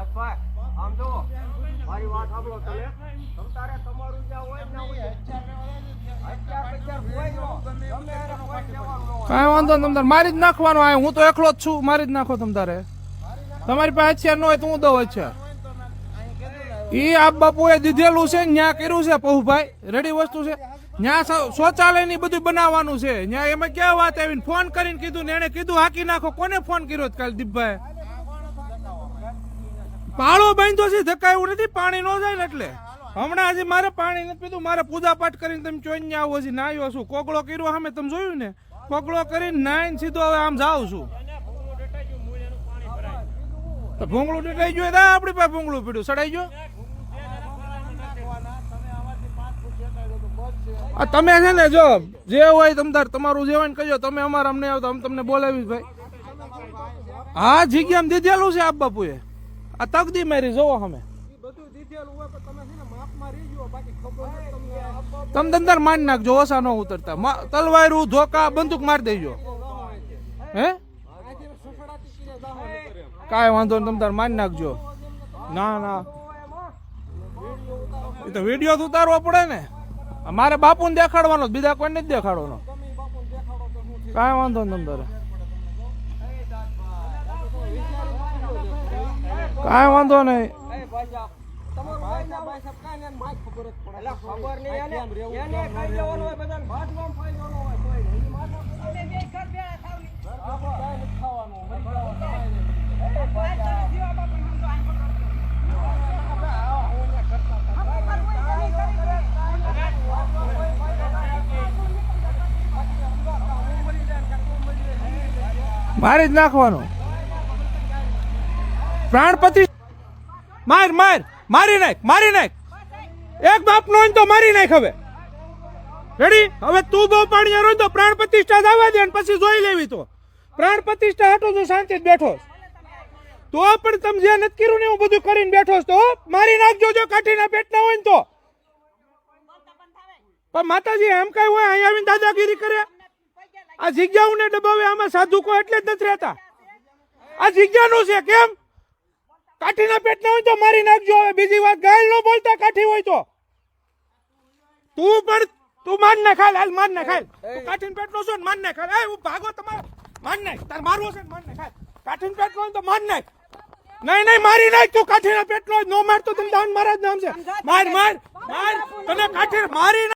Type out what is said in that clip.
રાજભાઈ ને નો કોઈ ન વાંધો નહીં, તમતારે મારી જ નાખવાનો આ હું તો એકલો જ છું. મારી જ નાખો તમતારે. તમારી પાસે હથિયાર ન હોય તો હું દઉં હથિયાર. એ આપ બાપુએ દીધેલું છે, ન્યા કર્યું છે, પહુભાઈ. રેડી વસ્તુ છે. ન્યા સ- શૌચાલયની બધું બનાવવાનું છે. ન્યા એમાં ક્યાં વાત આવીને ફોન કરીને કીધું ને એને કીધું, હાકી નાખો. કોને ફોન કર્યો કાલે દીપભાઈ પાળો બાંધ્યો છે, ધક્કા એવું નથી, પાણી ન જાય ને એટલે. હમણાં હજી મારે પાણી નથી પીધું, મારે પૂજા પાઠ કરીને તમે ચોઈને આવો હજી, નાયો છું. કોગળો કર્યો સામે, તમે જોયું ને? કોગળો કરીને નાઈને સીધો હવે આમ જાઉં છું. તો ભૂંગળું ડટાઈ ગયું તો આપણી પાસે ભૂંગળું પીડ્યું. સડાઈ ગયું? આ તમે છે ને જો, જે હોય તમદાર તમારું જે હોય ને કહેજો. તમે અમારા અમને આવતા, અમે તમને બોલાવીશ ભાઈ. હા જગ્યા દીધેલું છે આપ બાપુએ. આ તકદી મારી જોવો અમે તમે દંદર મારી નાખજો ઓછા ન ઉતરતા. તલવારું ધોકા બંદૂક મારી દેજો. હે. કાંઈ વાંધો નહીં તમે તાર મારી નાખજો. ના ના. એ તો વીડિયો તો ઉતારવો પડે ને. મારે બાપુને દેખાડવાનો જ, બીજા કોઈને નથી દેખાડવાનો? કાંઈ વાંધો નહીં તમ તારે. કાંઈ વાંધો નહીં. મારી જ નાખવાનો પ્રાણ પ્રતિ માર માર, મારી નાખ મારી નાખ. એક બાપ નો તો મારી નાખ હવે. રેડી હવે તું બહુ પાણી હોય તો પ્રાણ પ્રતિષ્ઠા આવવા દે પછી જોઈ લેવી તો. પ્રાણ પ્રતિષ્ઠા હટો તો શાંતિ જ બેઠો. તો પણ તમે જે નથી કર્યું ને હું બધું કરીને બેઠો તો મારી નાખજો જો કાઠીના પેટના હોય ને તો. પણ માતાજી, એમ કઈ હોય, અહીંયા આવીને દાદાગીરી કરે? આ જગ્યાઓને ડબાવે, આમાં સાધુકો એટલે જ નથી રહેતા. આ જગ્યાનું છે, કેમ? કાઠીના પેટના હોય તો મારી નાખજો હવે. બીજી વાત ગાયલ ન બોલતા કાઠી હોય તો. તું પણ તું માન ને ખાલ હાલ માન ને ખાલ તું કાઠીન પેટનો છો ને માન ના ખાલ એ હું ભાગો તમારે. માન નાખ તાર મારવો છે ને માન ને ખાલ કાઠીન પેટ નો તો માન નાખ નહીં નહીં મારી નાખ તું કાઠીના પેટનો હોય, નો માર તો તમે દાન મહારાજ નામ છે. માર માર માર. તને કાઠી મારી.